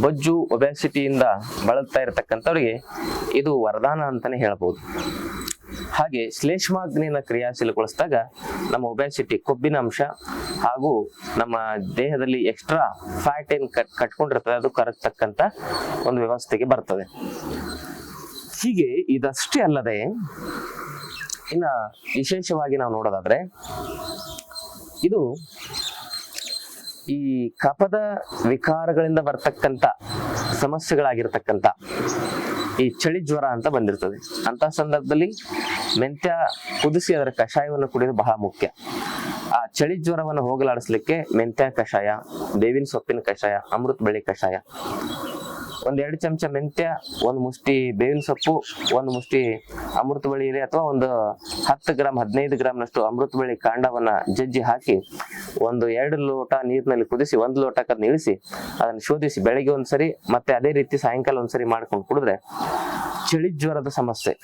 ಬೊಜ್ಜು ಒಬೆಸಿಟಿಯಿಂದ ಬಳಲ್ತಾ ಇರತಕ್ಕಂಥವ್ರಿಗೆ ಇದು ವರದಾನ ಅಂತಾನೆ ಹೇಳ್ಬೋದು. ಹಾಗೆ ಶ್ಲೇಷ್ಮಾಗ್ನಿಯನ್ನು ಕ್ರಿಯಾಶೀಲಗೊಳಿಸಿದಾಗ ನಮ್ಮ ಒಬೆಸಿಟಿ ಕೊಬ್ಬಿನ ಅಂಶ ಹಾಗೂ ನಮ್ಮ ದೇಹದಲ್ಲಿ ಎಕ್ಸ್ಟ್ರಾ ಫ್ಯಾಟ್ ಏನು ಕಟ್ ಕಟ್ಕೊಂಡಿರ್ತದೆ ಅದು ಕರಗ್ತಕ್ಕಂಥ ಒಂದು ವ್ಯವಸ್ಥೆಗೆ ಬರ್ತದೆ. ಹೀಗೆ ಇದಷ್ಟೇ ಅಲ್ಲದೆ ಇನ್ನ ವಿಶೇಷವಾಗಿ ನಾವು ನೋಡೋದಾದ್ರೆ ಇದು ಈ ಕಪದ ವಿಕಾರಗಳಿಂದ ಬರ್ತಕ್ಕಂಥ ಸಮಸ್ಯೆಗಳಾಗಿರ್ತಕ್ಕಂಥ ಈ ಚಳಿ ಜ್ವರ ಅಂತ ಬಂದಿರ್ತದೆ. ಅಂತ ಸಂದರ್ಭದಲ್ಲಿ ಮೆಂತ್ಯ ಕುದಿಸಿ ಅದರ ಕಷಾಯವನ್ನು ಕುಡಿಯೋದು ಬಹಳ ಮುಖ್ಯ. ಆ ಚಳಿ ಜ್ವರವನ್ನು ಹೋಗಲಾಡಿಸ್ಲಿಕ್ಕೆ ಮೆಂತ್ಯ ಕಷಾಯ, ಬೇವಿನ ಸೊಪ್ಪಿನ ಕಷಾಯ, ಅಮೃತ ಬಳ್ಳಿ ಕಷಾಯ, ಒಂದೆರಡು ಚಮಚ ಮೆಂತ್ಯ, ಒಂದು ಮುಷ್ಟಿ ಬೇವಿನ ಸೊಪ್ಪು, ಒಂದು ಮುಷ್ಟಿ ಅಮೃತ ಬಳ್ಳಿ ಇರಿ ಅಥವಾ ಒಂದು ಹತ್ತು ಗ್ರಾಮ್ ಹದಿನೈದು ಗ್ರಾಮ್ನಷ್ಟು ಅಮೃತ ಬಳ್ಳಿ ಕಾಂಡವನ್ನ ಜಜ್ಜಿ ಹಾಕಿ ಒಂದು ಎರಡು ಲೋಟ ನೀರಿನಲ್ಲಿ ಕುದಿಸಿ, ಒಂದು ಲೋಟಕ್ಕೆ ಅದನ್ನ ಇಳಿಸಿ ಅದನ್ನ ಶೋಧಿಸಿ ಬೆಳಗ್ಗೆ ಒಂದ್ಸರಿ ಮತ್ತೆ ಅದೇ ರೀತಿ ಸಾಯಂಕಾಲ ಒಂದ್ಸರಿ ಮಾಡ್ಕೊಂಡು ಕುಡಿದ್ರೆ ಚಳಿ ಜ್ವರದ ಸಮಸ್ಯೆ.